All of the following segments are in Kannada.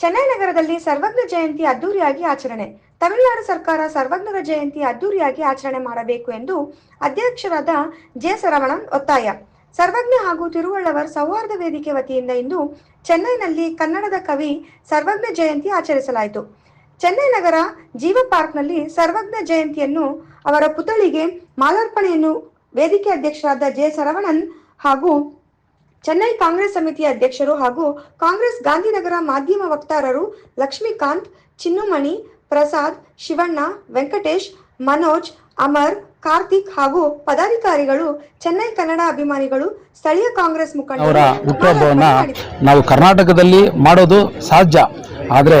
ಚೆನ್ನೈ ನಗರದಲ್ಲಿ ಸರ್ವಜ್ಞ ಜಯಂತಿ ಅದ್ದೂರಿಯಾಗಿ ಆಚರಣೆ. ತಮಿಳುನಾಡು ಸರ್ಕಾರ ಸರ್ವಜ್ಞರ ಜಯಂತಿ ಅದ್ದೂರಿಯಾಗಿ ಆಚರಣೆ ಮಾಡಬೇಕು ಎಂದು ಅಧ್ಯಕ್ಷರಾದ ಜೆ ಸರವಣನ್ ಒತ್ತಾಯ. ಸರ್ವಜ್ಞ ಹಾಗೂ ತಿರುವಳ್ಳವರ್ ಸೌಹಾರ್ದ ವೇದಿಕೆ ವತಿಯಿಂದ ಇಂದು ಚೆನ್ನೈನಲ್ಲಿ ಕನ್ನಡದ ಕವಿ ಸರ್ವಜ್ಞ ಜಯಂತಿ ಆಚರಿಸಲಾಯಿತು. ಚೆನ್ನೈ ನಗರ ಜೀವ ಪಾರ್ಕ್ನಲ್ಲಿ ಸರ್ವಜ್ಞ ಜಯಂತಿಯನ್ನು ಅವರ ಪುತ್ಥಳಿಗೆ ಮಾಲಾರ್ಪಣೆಯನ್ನು ವೇದಿಕೆ ಅಧ್ಯಕ್ಷರಾದ ಜೆ ಸರವಣನ್ ಹಾಗೂ ಚೆನ್ನೈ ಕಾಂಗ್ರೆಸ್ ಸಮಿತಿಯ ಅಧ್ಯಕ್ಷರು ಹಾಗೂ ಕಾಂಗ್ರೆಸ್ ಗಾಂಧಿನಗರ ಮಾಧ್ಯಮ ವಕ್ತಾರರು ಲಕ್ಷ್ಮೀಕಾಂತ್ ಚಿನ್ನುಮಣಿ ಪ್ರಸಾದ್ ಶಿವಣ್ಣ ವೆಂಕಟೇಶ್ ಮನೋಜ್ ಅಮರ್ ಕಾರ್ತಿಕ್ ಹಾಗೂ ಪದಾಧಿಕಾರಿಗಳು ಚೆನ್ನೈ ಕನ್ನಡ ಅಭಿಮಾನಿಗಳು ಸ್ಥಳೀಯ ಕಾಂಗ್ರೆಸ್ ಮುಖಂಡರ ಹುಟ್ಟುಹಬ್ಬವನ್ನ ನಾವು ಕರ್ನಾಟಕದಲ್ಲಿ ಮಾಡೋದು ಸಹಜ ಆದರೆ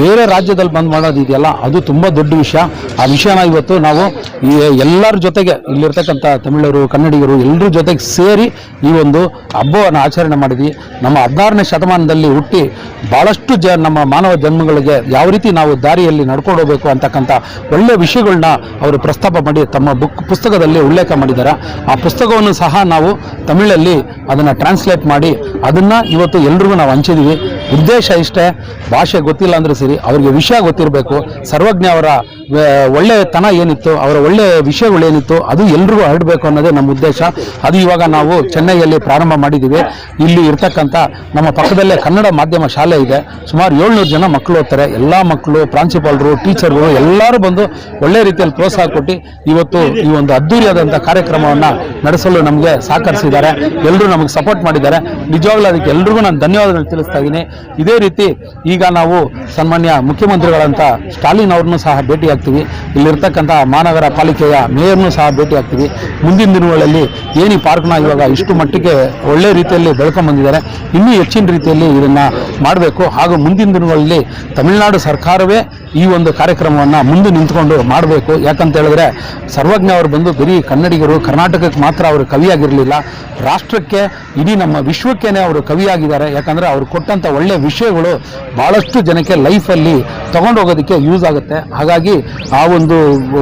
ಬೇರೆ ರಾಜ್ಯದಲ್ಲಿ ಬಂದ್ ಮಾಡೋದು ಇದೆಯಲ್ಲ, ಅದು ತುಂಬ ದೊಡ್ಡ ವಿಷಯ. ಆ ವಿಷಯನ ಇವತ್ತು ನಾವು ಈ ಎಲ್ಲರ ಜೊತೆಗೆ, ಇಲ್ಲಿರ್ತಕ್ಕಂಥ ತಮಿಳರು, ಕನ್ನಡಿಗರು ಎಲ್ಲರ ಜೊತೆಗೆ ಸೇರಿ ಈ ಒಂದು ಹಬ್ಬವನ್ನು ಆಚರಣೆ ಮಾಡಿದ್ವಿ. ನಮ್ಮ ಹದಿನಾರನೇ ಶತಮಾನದಲ್ಲಿ ಹುಟ್ಟಿ ಭಾಳಷ್ಟು ಜ, ನಮ್ಮ ಮಾನವ ಜನ್ಮಗಳಿಗೆ ಯಾವ ರೀತಿ ನಾವು ದಾರಿಯಲ್ಲಿ ನಡ್ಕೊಂಡು ಹೋಗಬೇಕು ಅಂತಕ್ಕಂಥ ಒಳ್ಳೆಯ ವಿಷಯಗಳನ್ನ ಅವರು ಪ್ರಸ್ತಾಪ ಮಾಡಿ, ತಮ್ಮ ಬುಕ್, ಪುಸ್ತಕದಲ್ಲಿ ಉಲ್ಲೇಖ ಮಾಡಿದ್ದಾರೆ. ಆ ಪುಸ್ತಕವನ್ನು ಸಹ ನಾವು ತಮಿಳಲ್ಲಿ ಅದನ್ನು ಟ್ರಾನ್ಸ್ಲೇಟ್ ಮಾಡಿ, ಅದನ್ನು ಇವತ್ತು ಎಲ್ರಿಗೂ ನಾವು ಹಂಚಿದ್ದೀವಿ. ಉದ್ದೇಶ ಇಷ್ಟೇ, ಭಾಷೆ ಗೊತ್ತಿಲ್ಲ ಅಂದ್ರೆ ಸರಿ, ಅವರಿಗೆ ವಿಷಯ ಗೊತ್ತಿರಬೇಕು. ಸರ್ವಜ್ಞ ಅವರ ಒಳ್ಳೆಯತನ ಒಳ್ಳೆತನ ಏನಿತ್ತು, ಅವರ ಒಳ್ಳೆಯ ವಿಷಯಗಳೇನಿತ್ತು ಅದು ಎಲ್ರಿಗೂ ಹರಡಬೇಕು ಅನ್ನೋದೇ ನಮ್ಮ ಉದ್ದೇಶ. ಅದು ಇವಾಗ ನಾವು ಚೆನ್ನೈಯಲ್ಲಿ ಪ್ರಾರಂಭ ಮಾಡಿದ್ದೀವಿ. ಇಲ್ಲಿ ಇರ್ತಕ್ಕಂಥ ನಮ್ಮ ಪಕ್ಕದಲ್ಲೇ ಕನ್ನಡ ಮಾಧ್ಯಮ ಶಾಲೆ ಇದೆ. ಸುಮಾರು ಏಳ್ನೂರು ಜನ ಮಕ್ಕಳು ಓದ್ತಾರೆ. ಎಲ್ಲ ಮಕ್ಕಳು ಪ್ರಾಂಶುಪಾಲರು, ಟೀಚರ್ಗಳು ಎಲ್ಲರೂ ಬಂದು ಒಳ್ಳೆ ರೀತಿಯಲ್ಲಿ ಪ್ರೋತ್ಸಾಹ ಕೊಟ್ಟು ಇವತ್ತು ಈ ಒಂದು ಅದ್ದೂರಿಯಾದಂಥ ಕಾರ್ಯಕ್ರಮವನ್ನು ನಡೆಸಲು ನಮಗೆ ಸಹಕರಿಸಿದ್ದಾರೆ. ಎಲ್ಲರೂ ನಮಗೆ ಸಪೋರ್ಟ್ ಮಾಡಿದ್ದಾರೆ. ನಿಜವಾಗ್ಲೂ ಅದಕ್ಕೆ ಎಲ್ರಿಗೂ ನಾನು ಧನ್ಯವಾದಗಳು ತಿಳಿಸ್ತಾ ಇದ್ದೀನಿ. ಇದೇ ರೀತಿ ಈಗ ನಾವು ಸನ್ಮಾನ್ಯ ಮುಖ್ಯಮಂತ್ರಿಗಳಂತ ಸ್ಟಾಲಿನ್ ಅವ್ರನ್ನೂ ಸಹ ಭೇಟಿ ಆಗ್ತೀವಿ ಇಲ್ಲಿರ್ತಕ್ಕಂಥ ಮಹಾನಗರ ಪಾಲಿಕೆಯ ಮೇಯರ್ನೂ ಸಹ ಭೇಟಿ ಆಗ್ತೀವಿ ಮುಂದಿನ ದಿನಗಳಲ್ಲಿ ಏನು ಈ ಪಾರ್ಕ್ನ ಇವಾಗ ಇಷ್ಟು ಮಟ್ಟಿಗೆ ಒಳ್ಳೆ ರೀತಿಯಲ್ಲಿ ಬೆಳ್ಕೊಂಬಂದಿದ್ದಾರೆ ಇನ್ನೂ ಹೆಚ್ಚಿನ ರೀತಿಯಲ್ಲಿ ಇದನ್ನು ಮಾಡಬೇಕು. ಹಾಗೂ ಮುಂದಿನ ದಿನಗಳಲ್ಲಿ ತಮಿಳುನಾಡು ಸರ್ಕಾರವೇ ಈ ಒಂದು ಕಾರ್ಯಕ್ರಮವನ್ನು ಮುಂದೆ ನಿಂತ್ಕೊಂಡು ಮಾಡಬೇಕು. ಯಾಕಂತ ಹೇಳಿದ್ರೆ ಸರ್ವಜ್ಞ ಅವರು ಬಂದು ಬರೀ ಕನ್ನಡಿಗರು, ಕರ್ನಾಟಕಕ್ಕೆ ಮಾತ್ರ ಅವರು ಕವಿಯಾಗಿರಲಿಲ್ಲ. ರಾಷ್ಟ್ರಕ್ಕೆ, ಇಡೀ ನಮ್ಮ ವಿಶ್ವಕ್ಕೇನೆ ಅವರು ಕವಿಯಾಗಿದ್ದಾರೆ. ಯಾಕಂದರೆ ಅವರು ಕೊಟ್ಟಂಥ ಒಳ್ಳೆಯ ವಿಷಯಗಳು ಭಾಳಷ್ಟು ಜನಕ್ಕೆ ಲೈಫಲ್ಲಿ ತಗೊಂಡು ಹೋಗೋದಕ್ಕೆ ಯೂಸ್ ಆಗುತ್ತೆ. ಹಾಗಾಗಿ ಆ ಒಂದು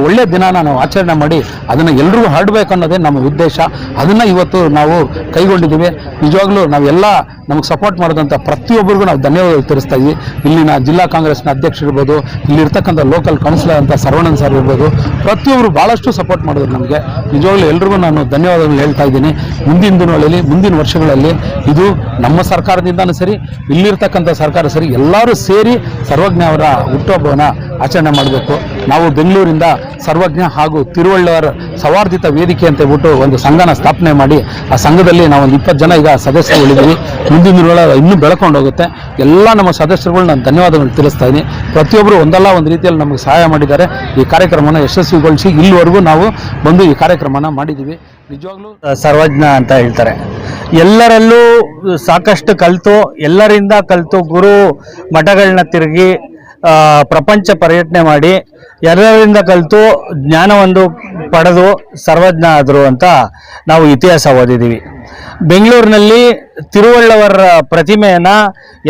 ಒಳ್ಳೆಯ ದಿನಾನ ನಾವು ಆಚರಣೆ ಮಾಡಿ ಅದನ್ನು ಎಲ್ರಿಗೂ ಹರಡಬೇಕು ಅನ್ನೋದೇ ನಮ್ಮ ಉದ್ದೇಶ. ಅದನ್ನು ಇವತ್ತು ನಾವು ಕೈಗೊಂಡಿದ್ದೀವಿ. ನಿಜವಾಗ್ಲೂ ನಾವೆಲ್ಲ ನಮಗೆ ಸಪೋರ್ಟ್ ಮಾಡಿದಂಥ ಪ್ರತಿಯೊಬ್ಬರಿಗೂ ನಾವು ಧನ್ಯವಾದ ತಿಳಿಸ್ತಾ ಇದ್ವಿ ಇಲ್ಲಿನ ಜಿಲ್ಲಾ ಕಾಂಗ್ರೆಸ್ನ ಅಧ್ಯಕ್ಷರಿರ್ಬೋದು ಇಲ್ಲಿರ್ತಕ್ಕಂಥ ಲೋಕಲ್ ಕೌನ್ಸಿಲರ್ ಅಂತ ಸರವಣನ್ ಸರ್ ಇರ್ಬೋದು ಪ್ರತಿಯೊಬ್ಬರು ಭಾಳಷ್ಟು ಸಪೋರ್ಟ್ ಮಾಡಿದ್ರು ನಮಗೆ. ನಿಜವಾಗ್ಲೂ ಎಲ್ರಿಗೂ ನಾನು ಧನ್ಯವಾದಗಳು ಹೇಳ್ತಾ ಇದ್ದೀನಿ. ಮುಂದಿನ ದಿನಗಳಲ್ಲಿ, ಮುಂದಿನ ವರ್ಷಗಳಲ್ಲಿ ಇದು ನಮ್ಮ ಸರ್ಕಾರದಿಂದನೂ ಸರಿ, ಇಲ್ಲಿರ್ತಕ್ಕಂಥ ಸರ್ಕಾರ ಸರಿ, ಎಲ್ಲರೂ ಸೇರಿ ಸರ್ವಜ್ಞ ಅವರ ಹುಟ್ಟುಹಬ್ಬವನ್ನು ಆಚರಣೆ ಮಾಡಬೇಕು. ನಾವು ಬೆಂಗಳೂರಿಂದ ಸರ್ವಜ್ಞ ಹಾಗೂ ತಿರುವಳ್ಳವರ ಸವಾರ್ಧಿತ ವೇದಿಕೆ ಅಂತ ಹೇಳ್ಬಿಟ್ಟು ಒಂದು ಸಂಘನ ಸ್ಥಾಪನೆ ಮಾಡಿ, ಆ ಸಂಘದಲ್ಲಿ ನಾವು ಒಂದು ಇಪ್ಪತ್ತು ಜನ ಈಗ ಸದಸ್ಯರುಗಳಿದ್ದೀವಿ ಮುಂದಿನ ದಿನಗಳ ಇನ್ನೂ ಬೆಳ್ಕೊಂಡು ಹೋಗುತ್ತೆ. ಎಲ್ಲ ನಮ್ಮ ಸದಸ್ಯರುಗಳು ನಾನು ಧನ್ಯವಾದಗಳು ತಿಳಿಸ್ತಾ ಇದ್ದೀನಿ. ಪ್ರತಿಯೊಬ್ಬರು ಒಂದಲ್ಲ ಒಂದು ರೀತಿಯಲ್ಲಿ ನಮಗೆ ಸಹಾಯ ಮಾಡಿದ್ದಾರೆ. ಈ ಕಾರ್ಯಕ್ರಮನ ಯಶಸ್ವಿಗೊಳಿಸಿ ಇಲ್ಲಿವರೆಗೂ ನಾವು ಬಂದು ಈ ಕಾರ್ಯಕ್ರಮನ ಮಾಡಿದ್ದೀವಿ. ನಿಜವಾಗ್ಲೂ ಸರ್ವಜ್ಞ ಅಂತ ಹೇಳ್ತಾರೆ. ಎಲ್ಲರಲ್ಲೂ ಸಾಕಷ್ಟು ಕಲಿತು, ಎಲ್ಲರಿಂದ ಕಲಿತು ಗುರು ಮಠಗಳನ್ನ ತಿರುಗಿ ಪ್ರಪಂಚ ಪರ್ಯಟನೆ ಮಾಡಿ, ಎಲ್ಲರಿಂದ ಕಲಿತು ಜ್ಞಾನವೊಂದು ಪಡೆದು ಸರ್ವಜ್ಞ ಆದರು ಅಂತ ನಾವು ಇತಿಹಾಸ ಓದಿದ್ದೀವಿ ಬೆಂಗಳೂರಿನಲ್ಲಿ ತಿರುವಳ್ಳವರ ಪ್ರತಿಮೆಯನ್ನು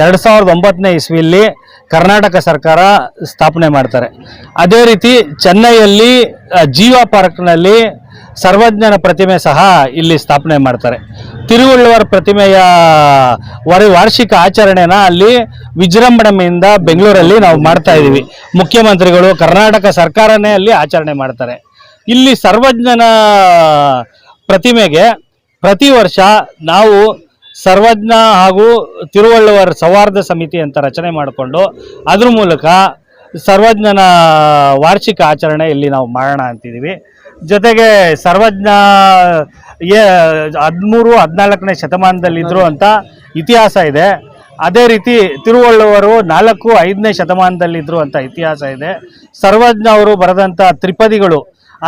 ಎರಡು ಸಾವಿರದ ಒಂಬತ್ತನೇ ಇಸ್ವಿಯಲ್ಲಿ ಕರ್ನಾಟಕ ಸರ್ಕಾರ ಸ್ಥಾಪನೆ ಮಾಡ್ತಾರೆ. ಅದೇ ರೀತಿ ಚೆನ್ನೈಯಲ್ಲಿ ಜೀವ ಪಾರ್ಕ್ನಲ್ಲಿ ಸರ್ವಜ್ಞನ ಪ್ರತಿಮೆ ಸಹ ಇಲ್ಲಿ ಸ್ಥಾಪನೆ ಮಾಡ್ತಾರೆ. ತಿರುವಳ್ಳುವರ್ ಪ್ರತಿಮೆಯ ವರ, ವಾರ್ಷಿಕ ಆಚರಣೆನ ಅಲ್ಲಿ ವಿಜೃಂಭಣೆಯಿಂದ ಬೆಂಗಳೂರಲ್ಲಿ ನಾವು ಮಾಡ್ತಾ ಇದ್ದೀವಿ. ಮುಖ್ಯಮಂತ್ರಿಗಳು ಕರ್ನಾಟಕ ಸರ್ಕಾರನೇ ಅಲ್ಲಿ ಆಚರಣೆ ಮಾಡ್ತಾರೆ. ಇಲ್ಲಿ ಸರ್ವಜ್ಞನ ಪ್ರತಿಮೆಗೆ ಪ್ರತಿ ವರ್ಷ ನಾವು ಸರ್ವಜ್ಞ ಹಾಗೂ ತಿರುವಳ್ಳುವರ್ ಸೌಹಾರ್ದ ಸಮಿತಿ ಅಂತ ರಚನೆ ಮಾಡಿಕೊಂಡು ಅದ್ರ ಮೂಲಕ ಸರ್ವಜ್ಞನ ವಾರ್ಷಿಕ ಆಚರಣೆ ಇಲ್ಲಿ ನಾವು ಮಾಡೋಣ ಅಂತಿದ್ದೀವಿ. ಜೊತೆಗೆ ಸರ್ವಜ್ಞ ಹದಿಮೂರು, ಹದಿನಾಲ್ಕನೇ ಶತಮಾನದಲ್ಲಿದ್ದರು ಅಂತ ಇತಿಹಾಸ ಇದೆ. ಅದೇ ರೀತಿ ತಿರುವಳ್ಳುವರು ನಾಲ್ಕು, ಐದನೇ ಶತಮಾನದಲ್ಲಿದ್ದರು ಅಂತ ಇತಿಹಾಸ ಇದೆ. ಸರ್ವಜ್ಞ ಅವರು ಬರೆದಂಥ ತ್ರಿಪದಿಗಳು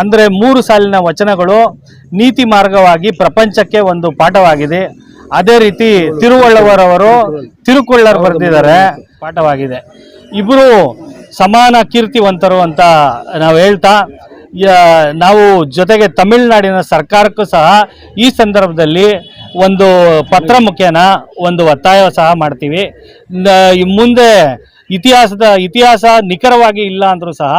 ಅಂದರೆ ಮೂರು ಸಾಲಿನ ವಚನಗಳು ನೀತಿ ಮಾರ್ಗವಾಗಿ ಪ್ರಪಂಚಕ್ಕೆ ಒಂದು ಪಾಠವಾಗಿದೆ. ಅದೇ ರೀತಿ ತಿರುವಳ್ಳವರವರು ತಿರುಕೊಳ್ಳರು ಬರೆದಿದ್ದಾರೆ, ಪಾಠವಾಗಿದೆ. ಇಬ್ಬರು ಸಮಾನ ಕೀರ್ತಿವಂತರು ಅಂತ ನಾವು ಹೇಳ್ತಾ ನಾವು ಜೊತೆಗೆ ತಮಿಳುನಾಡಿನ ಸರ್ಕಾರಕ್ಕೂ ಸಹ ಈ ಸಂದರ್ಭದಲ್ಲಿ ಒಂದು ಪತ್ರ ಮುಖೇನ, ಒಂದು ಒತ್ತಾಯ ಸಹ ಮಾಡ್ತೀವಿ. ಮುಂದೆ ಇತಿಹಾಸದ, ಇತಿಹಾಸ ನಿಖರವಾಗಿ ಇಲ್ಲ ಅಂದರೂ ಸಹ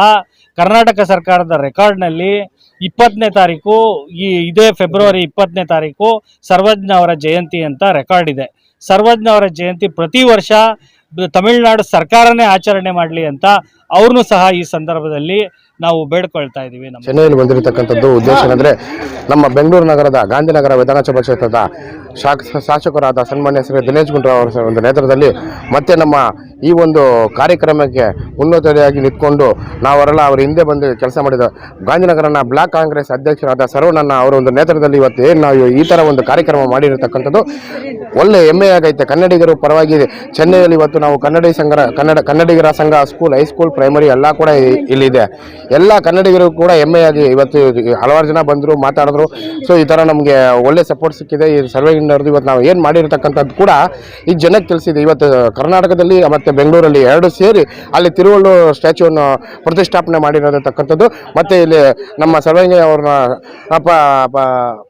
ಕರ್ನಾಟಕ ಸರ್ಕಾರದ ರೆಕಾರ್ಡ್ನಲ್ಲಿ ಇಪ್ಪತ್ತನೇ ತಾರೀಕು, ಈ, ಇದೇ ಫೆಬ್ರವರಿ ಇಪ್ಪತ್ತನೇ ತಾರೀಕು ಸರ್ವಜ್ಞ ಅವರ ಜಯಂತಿ ಅಂತ ರೆಕಾರ್ಡ್ ಇದೆ. ಸರ್ವಜ್ಞ ಅವರ ಜಯಂತಿ ಪ್ರತಿ ವರ್ಷ ತಮಿಳುನಾಡು ಸರ್ಕಾರನೇ ಆಚರಣೆ ಮಾಡಲಿ ಅಂತ ಅವ್ರನ್ನೂ ಸಹ ಈ ಸಂದರ್ಭದಲ್ಲಿ ನಾವು ಬೇಡ್ಕೊಳ್ತಾ ಇದೀವಿ ನಮ್ಮ ಚೆನ್ನೈಯಲ್ಲಿ ಬಂದಿರತಕ್ಕಂಥದ್ದು ಉದ್ದೇಶ ಏನಂದ್ರೆ ನಮ್ಮ ಬೆಂಗಳೂರು ನಗರದ ಗಾಂಧಿನಗರ ವಿಧಾನಸಭಾ ಕ್ಷೇತ್ರದ ಶಾಸ ಶಾಸಕರಾದ ಸನ್ಮಾನ್ಯ ಶ್ರೀ ದಿನೇಶ್ ಗುಂಡೂರಾವ್ ಅವರ ಒಂದು ನೇತೃತ್ವದಲ್ಲಿ ಮತ್ತೆ ನಮ್ಮ ಈ ಒಂದು ಕಾರ್ಯಕ್ರಮಕ್ಕೆ ಉನ್ನತತೆಯಾಗಿ ನಿಂತ್ಕೊಂಡು ನಾವರೆಲ್ಲ ಅವರ ಹಿಂದೆ ಬಂದು ಕೆಲಸ ಮಾಡಿದ ಗಾಂಧಿನಗರನ ಬ್ಲಾಕ್ ಕಾಂಗ್ರೆಸ್ ಅಧ್ಯಕ್ಷರಾದ ಸರ್ವಣ್ಣ ಅವರ ಒಂದು ನೇತೃತ್ವದಲ್ಲಿ ಇವತ್ತು ಏನು ನಾವು ಈ ಥರ ಒಂದು ಕಾರ್ಯಕ್ರಮ ಮಾಡಿರತಕ್ಕಂಥದ್ದು? ಒಳ್ಳೆ ಹೆಮ್ಮೆಯಾಗೈತೆ ಕನ್ನಡಿಗರು ಪರವಾಗಿ ಚೆನ್ನೈಯಲ್ಲಿ ಇವತ್ತು ನಾವು ಕನ್ನಡ ಸಂಘ ಕನ್ನಡ, ಕನ್ನಡಿಗರ ಸಂಘ ಸ್ಕೂಲ್ ಹೈಸ್ಕೂಲ್ ಪ್ರೈಮರಿ ಎಲ್ಲ ಕೂಡ ಇಲ್ಲಿದೆ. ಎಲ್ಲ ಕನ್ನಡಿಗರು ಕೂಡ ಹೆಮ್ಮೆಯಾಗಿ ಇವತ್ತು ಹಲವಾರು ಜನ ಬಂದರು, ಮಾತಾಡಿದ್ರು. ಸೊ ಈ ಥರ ನಮಗೆ ಒಳ್ಳೆ ಸಪೋರ್ಟ್ ಸಿಕ್ಕಿದೆ. ಈ ಸರ್ವೆಯಿಂದವ್ರದ್ದು ಇವತ್ತು ನಾವು ಏನು ಮಾಡಿರ್ತಕ್ಕಂಥದ್ದು ಕೂಡ ಈ ಜನಕ್ಕೆ ತಿಳಿಸಿದೆ. ಇವತ್ತು ಕರ್ನಾಟಕದಲ್ಲಿ ಮತ್ತು ಬೆಂಗಳೂರಲ್ಲಿ ಎರಡು ಸೇರಿ ಅಲ್ಲಿ ತಿರುವಳ್ಳೂರು ಸ್ಟ್ಯಾಚ್ಯೂವನ್ನು ಪ್ರತಿಷ್ಠಾಪನೆ ಮಾಡಿರತಕ್ಕಂಥದ್ದು. ಮತ್ತು ಇಲ್ಲಿ ನಮ್ಮ ಸರ್ವಂಗಿ ಅವ್ರನ್ನ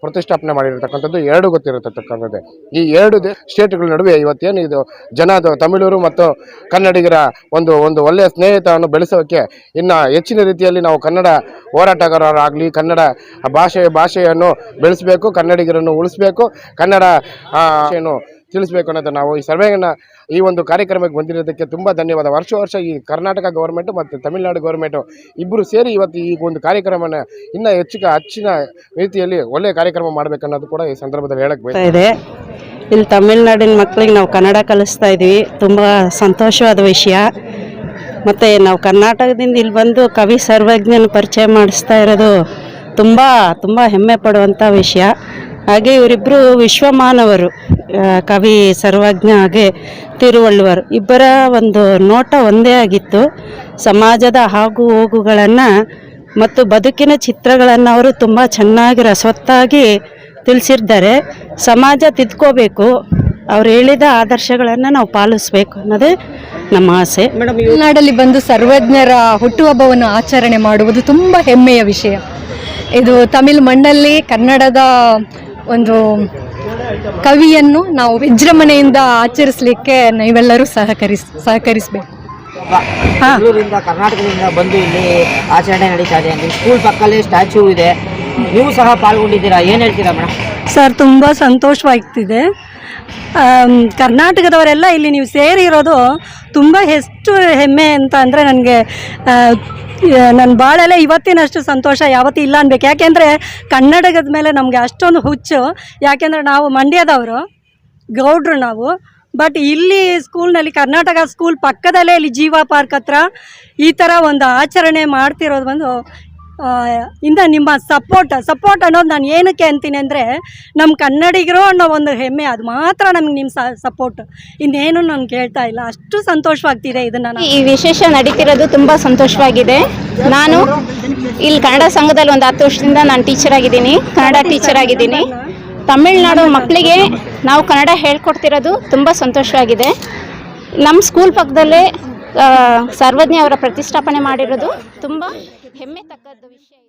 ಪ್ರತಿಷ್ಠಾಪನೆ ಮಾಡಿರತಕ್ಕಂಥದ್ದು ಎರಡು ಗೊತ್ತಿರತಕ್ಕಂಥದ್ದು. ಈ ಎರಡು ಸ್ಟೇಟ್ಗಳ ನಡುವೆ ಇವತ್ತೇನು ಇದು ಜನ ತಮಿಳರು ಮತ್ತು ಕನ್ನಡಿಗರ ಒಂದು ಒಂದು ಒಳ್ಳೆಯ ಸ್ನೇಹಿತವನ್ನು ಬೆಳೆಸೋಕ್ಕೆ ಇನ್ನು ಹೆಚ್ಚಿನ ರೀತಿಯಲ್ಲಿ ನಾವು ಕನ್ನಡ ಹೋರಾಟಗಾರರಾಗಲಿ, ಕನ್ನಡ ಭಾಷೆ, ಭಾಷೆಯನ್ನು ಬೆಳೆಸಬೇಕು, ಕನ್ನಡಿಗರನ್ನು ಉಳಿಸ್ಬೇಕು, ಕನ್ನಡ ಭಾಷೆಯನ್ನು ತಿಳಿಸ್ಬೇಕು ಅನ್ನೋದು ನಾವು ಈ ಸರ್ವೆಯನ್ನು ಈ ಒಂದು ಕಾರ್ಯಕ್ರಮಕ್ಕೆ ಬಂದಿರೋದಕ್ಕೆ ತುಂಬ ಧನ್ಯವಾದ. ವರ್ಷ ವರ್ಷ ಈ ಕರ್ನಾಟಕ ಗೌರ್ಮೆಂಟು ಮತ್ತು ತಮಿಳುನಾಡು ಗೌರ್ಮೆಂಟು ಇಬ್ಬರು ಸೇರಿ ಇವತ್ತು ಈ ಒಂದು ಕಾರ್ಯಕ್ರಮನ ಇನ್ನೂ ಹೆಚ್ಚು ಹೆಚ್ಚಿನ ರೀತಿಯಲ್ಲಿ ಒಳ್ಳೆಯ ಕಾರ್ಯಕ್ರಮ ಮಾಡಬೇಕನ್ನೋದು ಕೂಡ ಈ ಸಂದರ್ಭದಲ್ಲಿ ಹೇಳಕ್ಕೆ. ಇದೆ. ಇಲ್ಲಿ ತಮಿಳ್ನಾಡಿನ ಮಕ್ಕಳಿಗೆ ನಾವು ಕನ್ನಡ ಕಲಿಸ್ತಾ ಇದ್ದೀವಿ. ತುಂಬ ಸಂತೋಷವಾದ ವಿಷಯ. ಮತ್ತು ನಾವು ಕರ್ನಾಟಕದಿಂದ ಇಲ್ಲಿ ಬಂದು ಕವಿ ಸರ್ವಜ್ಞನ ಪರಿಚಯ ಮಾಡಿಸ್ತಾ ಇರೋದು ತುಂಬ ತುಂಬ ಹೆಮ್ಮೆ ಪಡುವಂಥ ವಿಷಯ. ಹಾಗೆ ಇವರಿಬ್ಬರು ವಿಶ್ವಮಾನವರು ಕವಿ, ಸರ್ವಜ್ಞ ಹಾಗೆ ತಿರುವಳ್ಳುವರು. ಇಬ್ಬರ ಒಂದು ನೋಟ ಒಂದೇ ಆಗಿತ್ತು. ಸಮಾಜದ ಆಗು ಹೋಗುಗಳನ್ನು ಮತ್ತು ಬದುಕಿನ ಚಿತ್ರಗಳನ್ನು ಅವರು ತುಂಬ ಚೆನ್ನಾಗಿ ರಸವತ್ತಾಗಿ ತಿಳಿಸಿರ್ತಾರೆ. ಸಮಾಜ ತಿದ್ಕೋಬೇಕು. ಅವ್ರು ಹೇಳಿದ ಆದರ್ಶಗಳನ್ನು ನಾವು ಪಾಲಿಸ್ಬೇಕು ಅನ್ನೋದೇ ನಮ್ಮ ಆಸೆ. ತಮಿಳುನಾಡಲ್ಲಿ ಬಂದು ಸರ್ವಜ್ಞರ ಹುಟ್ಟುಹಬ್ಬವನ್ನು ಆಚರಣೆ ಮಾಡುವುದು ತುಂಬ ಹೆಮ್ಮೆಯ ವಿಷಯ. ಇದು ತಮಿಳು ಮಣ್ಣಲ್ಲಿ ಕನ್ನಡದ ಒಂದು ಕವಿಯನ್ನು ನಾವು ವಿಜೃಂಭಣೆಯಿಂದ ಆಚರಿಸಲಿಕ್ಕೆ ನೀವೆಲ್ಲರೂ ಸಹಕರಿಸ್ ಸಹಕರಿಸಬೇಕು. ಬೆಂಗಳೂರಿಂದ ಕರ್ನಾಟಕದಿಂದ ಬಂದು ಇಲ್ಲಿ ಆಚರಣೆ ನಡೀತಾ ಇದೆ ನಿಮ್ಮ ಸ್ಕೂಲ್ ಪಕ್ಕದಲ್ಲಿ ಸ್ಟ್ಯಾಚ್ಯೂ ಇದೆ. ನೀವು ಸಹ ಪಾಲ್ಗೊಂಡಿದ್ದೀರಾ? ಏನು ಹೇಳ್ತೀರಾ ಮೇಡಮ್ ಸರ್ ತುಂಬ ಸಂತೋಷವಾಗ್ತಿದೆ. ಕರ್ನಾಟಕದವರೆಲ್ಲ ಇಲ್ಲಿ ನೀವು ಸೇರಿರೋದು ತುಂಬ ಎಷ್ಟು ಹೆಮ್ಮೆ ಅಂತ ಅಂದರೆ ನನಗೆ ನನ್ನ ಬಾಳಲ್ಲೇ ಇವತ್ತಿನಷ್ಟು ಸಂತೋಷ, ಯಾವತ್ತೂ ಇಲ್ಲ ಅನ್ಬೇಕು. ಯಾಕೆಂದರೆ ಕನ್ನಡದ ಮೇಲೆ ನಮಗೆ ಅಷ್ಟೊಂದು ಹುಚ್ಚು. ಯಾಕೆಂದರೆ ನಾವು ಮಂಡ್ಯದವರು, ಗೌಡ್ರು ನಾವು. ಬಟ್ ಇಲ್ಲಿ ಸ್ಕೂಲ್ನಲ್ಲಿ, ಕರ್ನಾಟಕ ಸ್ಕೂಲ್ ಪಕ್ಕದಲ್ಲೇ ಇಲ್ಲಿ ಜೀವ ಪಾರ್ಕ್ ಹತ್ರ ಈ ಥರ ಒಂದು ಆಚರಣೆ ಮಾಡ್ತಿರೋದು ಬಂದು ಇಂದ ನಿಮ್ಮ ಸಪೋರ್ಟ್ ಸಪೋರ್ಟ್ ಅನ್ನೋದು ನಾನು ಏನಕ್ಕೆ ಅಂತೀನಿ ಅಂದರೆ ನಮ್ಮ ಕನ್ನಡಿಗರು ಅನ್ನೋ ಒಂದು ಹೆಮ್ಮೆ, ಅದು ಮಾತ್ರ ನಮ್ಗೆ ನಿಮ್ಮ ಸಪೋರ್ಟ್ ಇನ್ನೇನು ನಾನು ಕೇಳ್ತಾ ಇಲ್ಲ. ಅಷ್ಟು ಸಂತೋಷವಾಗ್ತಿದೆ ಇದನ್ನು ನಾನು. ಈ ವಿಶೇಷ ನಡೀತಿರೋದು ತುಂಬ ಸಂತೋಷವಾಗಿದೆ. ನಾನು ಇಲ್ಲಿ ಕನ್ನಡ ಸಂಘದಲ್ಲಿ ಒಂದು ಹತ್ತು ವರ್ಷದಿಂದ ನಾನು ಟೀಚರ್ ಆಗಿದ್ದೀನಿ. ಕನ್ನಡ ಟೀಚರ್ ಆಗಿದ್ದೀನಿ. ತಮಿಳ್ನಾಡು ಮಕ್ಕಳಿಗೆ ನಾವು ಕನ್ನಡ ಹೇಳ್ಕೊಡ್ತಿರೋದು ತುಂಬ ಸಂತೋಷವಾಗಿದೆ. ನಮ್ಮ ಸ್ಕೂಲ್ ಪಕ್ಕದಲ್ಲೇ ಸರ್ವಜ್ಞ ಅವರ ಪ್ರತಿಷ್ಠಾಪನೆ ಮಾಡಿರೋದು ತುಂಬ ಹೆಮ್ಮೆ ತಕ್ಕದ್ದು ವಿಷಯ